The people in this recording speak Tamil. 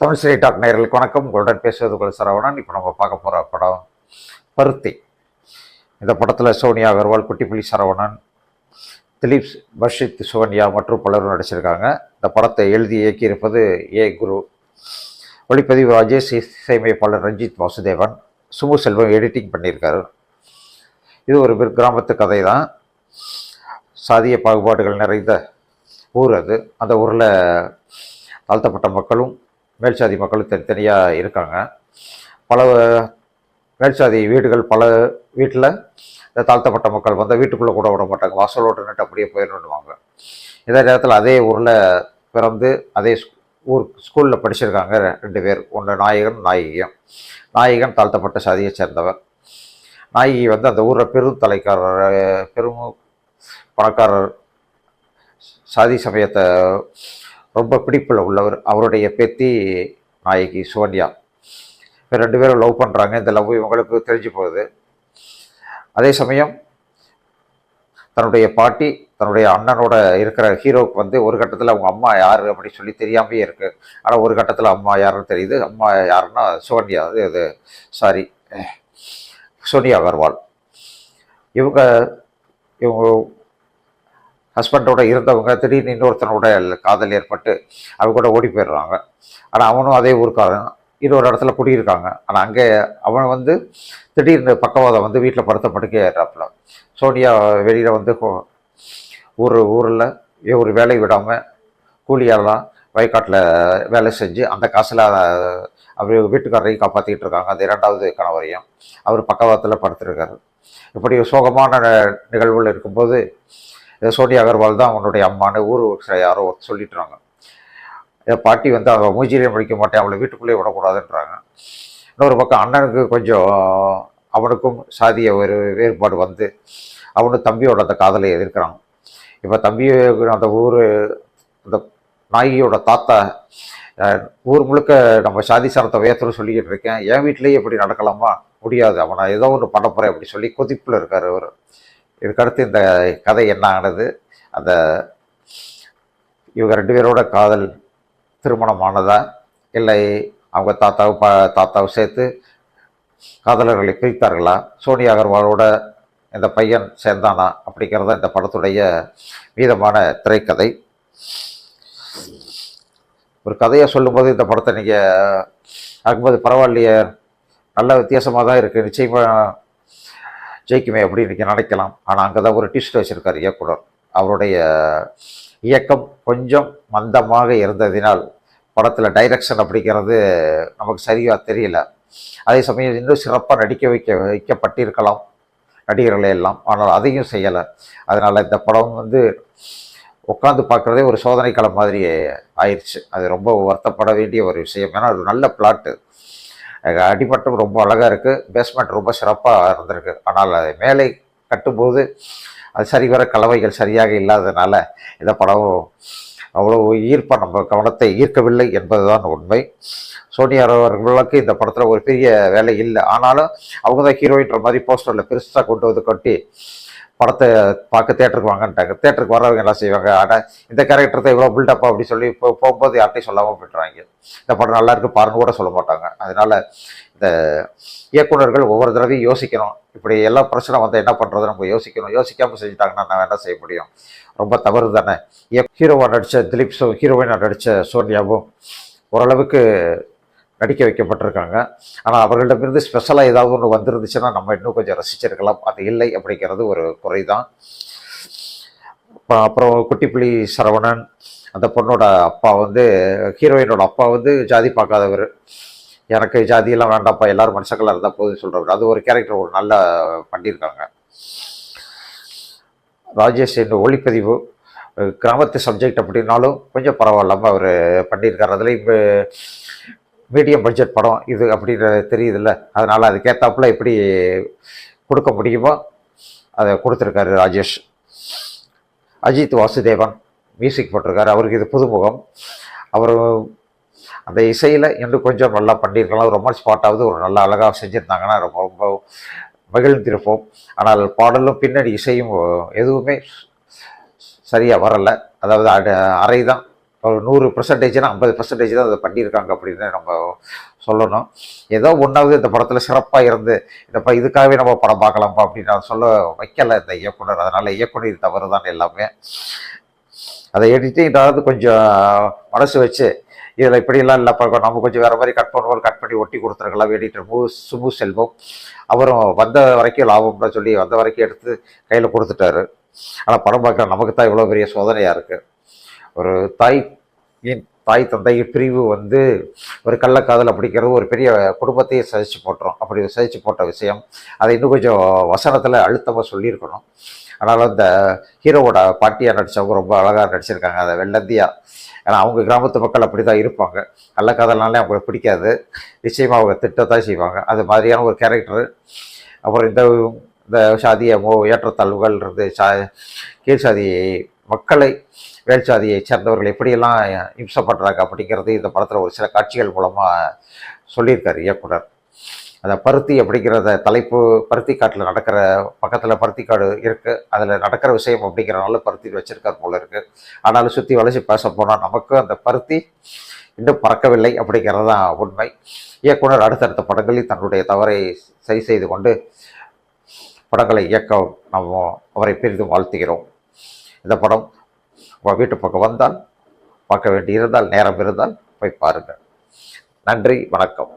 தமிழ் சிறை டாக் நேயர்களுக்கு வணக்கம். உங்களுடன் பேசுவது உங்கள் சரவணன். இப்போ நம்ம பார்க்க போகிற படம் பருத்தி. இந்த படத்தில் சோனியா அகர்வால் குட்டிப்புலி சரவணன் திலீப் பஷித் சுகன்யா மற்றும் பலரும் நடிச்சிருக்காங்க. இந்த படத்தை எழுதி இயக்கியிருப்பது ஏ. குரு. ஒளிப்பதிவு ராஜேஷ் இசையமைப்பாளர் ரஞ்சித் வாசுதேவன். சுமு செல்வம் எடிட்டிங் பண்ணியிருக்காரு. இது ஒரு கிராமத்து கதை தான் சாதிய பாகுபாடுகள் நிறைந்த ஊர் அது. அந்த ஊரில் தாழ்த்தப்பட்ட மக்களும் மேல்சாதி மக்களும் தனித்தனியாக இருக்காங்க. பல மேல்சாதி வீடுகள் பல வீட்டில் இந்த தாழ்த்தப்பட்ட மக்கள் வந்தால் வீட்டுக்குள்ளே கூட விட மாட்டாங்க. வாசலோடு நின்று அப்படியே போயிடணுவாங்க இதே நேரத்தில் அதே ஊரில் பிறந்து அதே ஸ்கூ- ஊர் ஸ்கூலில் படிச்சிருக்காங்க ரெண்டு பேர். ஒன்று நாயகன் நாயகியும். நாயகன் தாழ்த்தப்பட்ட சாதியை சேர்ந்தவர். நாயகி வந்து அந்த ஊரில் பெரும் தலைக்காரர் பெரும் பணக்காரர் சாதி சமயத்தை ரொம்ப பிடிப்பில் உள்ளவர். அவருடைய பேத்தி நாயகி சோனியா. ரெண்டு பேரும் லவ் பண்ணுறாங்க இந்த லவ் இவங்களுக்கு தெரிஞ்சு போகுது. அதே சமயம் தன்னுடைய பாட்டி தன்னுடைய அண்ணனோட இருக்கிற ஹீரோவுக்கு வந்து ஒரு கட்டத்தில் அவங்க அம்மா யார் அப்படின்னு சொல்லி தெரியாமையே இருக்குது ஆனால் ஒரு கட்டத்தில் அம்மா யாருன்னு தெரியுது. அம்மா யாருன்னா சோனியா. அது இது சாரி சோனியா அகர்வால். இவங்க இவங்க ஹஸ்பண்டோட இருந்தவங்க திடீர்னு இன்னொருத்தனோட காதல் ஏற்பட்டு அவங்க கூட ஓடி போயிடுறாங்க. ஆனால் அவனும் அதே ஊருக்காரன். இன்னொரு இடத்துல குடியிருக்காங்க. ஆனால் அங்கே அவன் வந்து திடீர்னு பக்கவாதம் வந்து வீட்டில் படுத்த படுக்கே ஏறாப்புல. சோனியா வெளியில் வந்து ஊர் ஊரில் ஒரு வேலை விடாமல் கூலியாலாம் வயக்காட்டில் வேலை செஞ்சு அந்த காசில் அவர் வீட்டுக்காரரையும் காப்பாற்றிக்கிட்டு இருக்காங்க. அந்த இரண்டாவது கணவரையும் அவர் பக்கவாதத்தில் படுத்துருக்காரு. இப்படி சோகமான நிகழ்வுகள் இருக்கும்போது சோனியா அகர்வால் தான் அவனுடைய அம்மான்னு ஊர் யாரோ ஒருத்தர் சொல்லிட்டுறாங்க. என் பாட்டி வந்து அவள் மூஞ்சிலேயே முடிக்க மாட்டேன் அவளை வீட்டுக்குள்ளேயே விடக்கூடாதுன்றாங்க. இன்னொரு பக்கம் அண்ணனுக்கு கொஞ்சம் அவனுக்கும் சாதிய ஒரு வேறுபாடு வந்து அவனு தம்பியோட அந்த காதலை எதிர்க்கிறான். இப்போ தம்பி அந்த ஊர் அந்த நாயகியோட தாத்தா ஊர் முழுக்க நம்ம சாதி சாரத்தை உயர்த்தணும் சொல்லிக்கிட்டு இருக்கேன். என் வீட்லேயே இப்படி நடக்கலாமா? முடியாது. அவனை ஏதோ ஒன்று பண்ண போகிறேன் அப்படி சொல்லி கொதிப்பில் இருக்கார் அவர். இதுக்கடுத்து இந்த கதை என்ன ஆனது? அந்த இவங்க ரெண்டு பேரோட காதல் திருமணமானதா? இல்லை அவங்க தாத்தாவும் பா தாத்தாவும் சேர்த்து காதலர்களை பிரித்தார்களா? சோனியா அகர்வாலோட இந்த பையன் சேர்ந்தானா? அப்படிங்கிறத இந்த படத்துடைய மீதமான திரைக்கதை. ஒரு கதையை சொல்லும்போது இந்த படத்தை நீங்கள் அகமது பரவாயில்லையே. நல்ல வித்தியாசமாக தான் இருக்குது நிச்சயமாக ஜெயிக்குமே அப்படின்னு இன்றைக்கி நினைக்கலாம். ஆனால் அங்கே தான் ஒரு டிஸ்ட் வச்சுருக்கார் இயக்குனர். அவருடைய இயக்கம் கொஞ்சம் மந்தமாக இருந்ததினால் படத்தில் டைரக்ஷன் அப்படிங்கிறது நமக்கு சரியாக தெரியல. அதே சமயம் இன்னும் சிறப்பாக நடிக்க வைக்க வைக்கப்பட்டிருக்கலாம் நடிகர்களே எல்லாம். ஆனால் அதையும் செய்யலை. அதனால் இந்த படம் வந்து உட்காந்து பார்க்குறதே ஒரு சோதனை களம் மாதிரி ஆயிடுச்சு அது ரொம்ப வருத்தப்பட வேண்டிய ஒரு விஷயம். ஏன்னா அது நல்ல பிளாட்டு அடிமட்டம் ரொம்ப அழகாக இருக்குது பேஸ்மெண்ட் ரொம்ப சிறப்பாக இருந்திருக்கு. ஆனால் அது மேலே கட்டும்போது அது சரிவர கலவைகள் சரியாக இல்லாததுனால இந்த படம் அவ்வளோ ஈர்ப்பாக நம்ம கவனத்தை ஈர்க்கவில்லை என்பதுதான் உண்மை. சோனியா அவர்களுக்கு இந்த படத்தில் ஒரு பெரிய வேலை இல்லை. ஆனாலும் அவங்க தான் ஹீரோயின்ற மாதிரி போஸ்டரில் பெருசாக கொண்டு வந்து கொட்டி படத்தை பார்க்க தேட்டருக்கு வாங்கன்ட்டாங்க. தேட்டருக்கு வர்றவங்க என்ன செய்வாங்க. ஆனால் இந்த கேரக்டர் தான் இவ்வளோ பில்டப்பா அப்படி சொல்லி இப்போ போகும்போது யார்ட்டையும் சொல்லாமல் போயிட்டுறாங்க இந்த படம் நல்லா இருக்கு பாருன்னு கூட சொல்ல மாட்டாங்க. அதனால இந்த இயக்குனர்கள் ஒவ்வொரு தடவையும் யோசிக்கணும். இப்படி எல்லா பிரச்சனை வந்து என்ன பண்ணுறது நம்ம யோசிக்கணும். யோசிக்காமல் செஞ்சுட்டாங்கன்னா நான் என்ன செய்ய முடியும்? ரொம்ப தவறு தானே. ஹீரோவாக நடித்த திலீப் சோ ஹீரோயினாக நடித்த சோனியாவும் ஓரளவுக்கு நடிக்க வைக்கப்பட்டிருக்காங்க. ஆனால் அவர்களிடமிருந்து ஸ்பெஷலாக ஏதாவது ஒன்று வந்திருந்துச்சுன்னா நம்ம இன்னும் கொஞ்சம் ரசிச்சிருக்கலாம். அது இல்லை அப்படிங்கிறது ஒரு குறை தான் அப்புறம் குட்டிப்புலி சரவணன் அந்த பொண்ணோட அப்பா வந்து ஹீரோயினோட அப்பா வந்து ஜாதி பார்க்காதவர். எனக்கு ஜாதியெல்லாம் வேண்டாம்ப்பா எல்லாரும் மனுஷங்களாக இருந்தால் போதும் சொல்கிறவர் அது ஒரு கேரக்டர் ஒரு நல்லா பண்ணியிருக்காங்க. ராஜேஷ் இந்த ஒளிப்பதிவு கிராமத்து சப்ஜெக்ட் அப்படின்னாலும் கொஞ்சம் பரவாயில்லாமல் அவர் பண்ணியிருக்காரு. அதில் இப்போ மீடியம் பட்ஜெட் படம் இது அப்படின்னு தெரியுதுல்ல. அதனால் அதுக்கேற்றாப்புல எப்படி கொடுக்க முடியுமோ அதை கொடுத்துருக்காரு ராஜேஷ். அஜித் வாசுதேவன் மியூசிக் போட்டிருக்காரு. அவருக்கு இது புதுமுகம். அவர் அந்த இசையில் இன்னும் கொஞ்சம் நல்லா பண்ணியிருக்கலாம். ரொமான்ஸ் பாட்டாவது ஒரு நல்லா அழகாக செஞ்சுருந்தாங்கன்னா ரொம்ப ரொம்ப மகிழ்ந்திருப்போம். ஆனால் பாடலும் பின்னணி இசையும் எதுவுமே சரியாக வரலை. அதாவது அரை அறை தான் நூறு பர்சன்டேஜ்னா ஐம்பது பர்சன்டேஜ் தான் அதை பண்ணியிருக்காங்க அப்படின்னு நம்ம சொல்லணும். ஏதோ ஒன்றாவது இந்த படத்தில் சிறப்பாக இருந்து இந்த இதுக்காகவே நம்ம படம் பார்க்கலாம்ப்பா அப்படின்னு நான் சொல்ல வைக்கலை இந்த இயக்குனர். அதனால் இயக்குனர் தவறு தான் எல்லாமே. அதை எடிட்டிங்காவது கொஞ்சம் மனசு வச்சு இதில் இப்படிலாம் இல்லைப்பா நம்ம கொஞ்சம் வேறு மாதிரி கட் பண்ணுவோம் கட் பண்ணி ஒட்டி கொடுத்துருக்கலாம் எடிட்டர் மு சுபு செல்வம் அவரும் வந்த வரைக்கும் லாபம்னு சொல்லி வந்த வரைக்கும் எடுத்து கையில் கொடுத்துட்டாரு. ஆனால் படம் பார்க்குற நமக்கு தான் இவ்வளோ பெரிய சோதனையாக இருக்குது ஒரு தாயின் தாய் தந்தை பிரிவு வந்து ஒரு கள்ளக்காதல் அப்படிங்கிறது ஒரு பெரிய குடும்பத்தையே சதிச்சு போட்டுரும். அப்படி சதிச்சு போட்ட விஷயம். அதை இன்னும் கொஞ்சம் வசனத்தில் அழுத்தமாக சொல்லியிருக்கணும். அதனால் அந்த ஹீரோவோட பாட்டியாக நடித்தவங்க ரொம்ப அழகாக நடிச்சிருக்காங்க. அதை வெள்ளந்தியா. ஏன்னா அவங்க கிராமத்து மக்கள் அப்படி தான் இருப்பாங்க. கள்ளக்காதல்னாலே அவங்களுக்கு பிடிக்காது. நிச்சயமாக அவங்க திட்டத்தான் செய்வாங்க. அது மாதிரியான ஒரு கேரக்டரு அப்புறம் இந்த இந்த சாதிய மோ ஏற்றத்தாழ்வுகள் இருந்து சா கீழ் சாதி மக்களை வேல்சாதியை சேர்ந்தவர்கள் எப்படியெல்லாம் இம்சப்படுறாங்க அப்படிங்கிறது இந்த படத்தில் ஒரு சில காட்சிகள் மூலமாக சொல்லியிருக்கார் இயக்குனர். அந்த பருத்தி அப்படிங்கிறத தலைப்பு பருத்தி காட்டில் நடக்கிற பக்கத்தில் பருத்தி காடு இருக்குது அதில் நடக்கிற விஷயம் அப்படிங்கிறனால பருத்தி வச்சுருக்கார் போல இருக்குது ஆனாலும் சுற்றி வளைச்சி பேச போனால் நமக்கு அந்த பருத்தி இன்னும் பறக்கவில்லை அப்படிங்கிறது தான் உண்மை. இயக்குனர் அடுத்தடுத்த படங்களில் தன்னுடைய தவறை சரி செய்து கொண்டு படங்களை இயக்க நம்ம அவரை பெரிதும் வாழ்த்துகிறோம். இந்த படம் உங்கள் வீட்டு பக்கம் வந்தால் பார்க்க வேண்டி இருந்தால் நேரம் இருந்தால் போய் பாருங்கள். நன்றி வணக்கம்.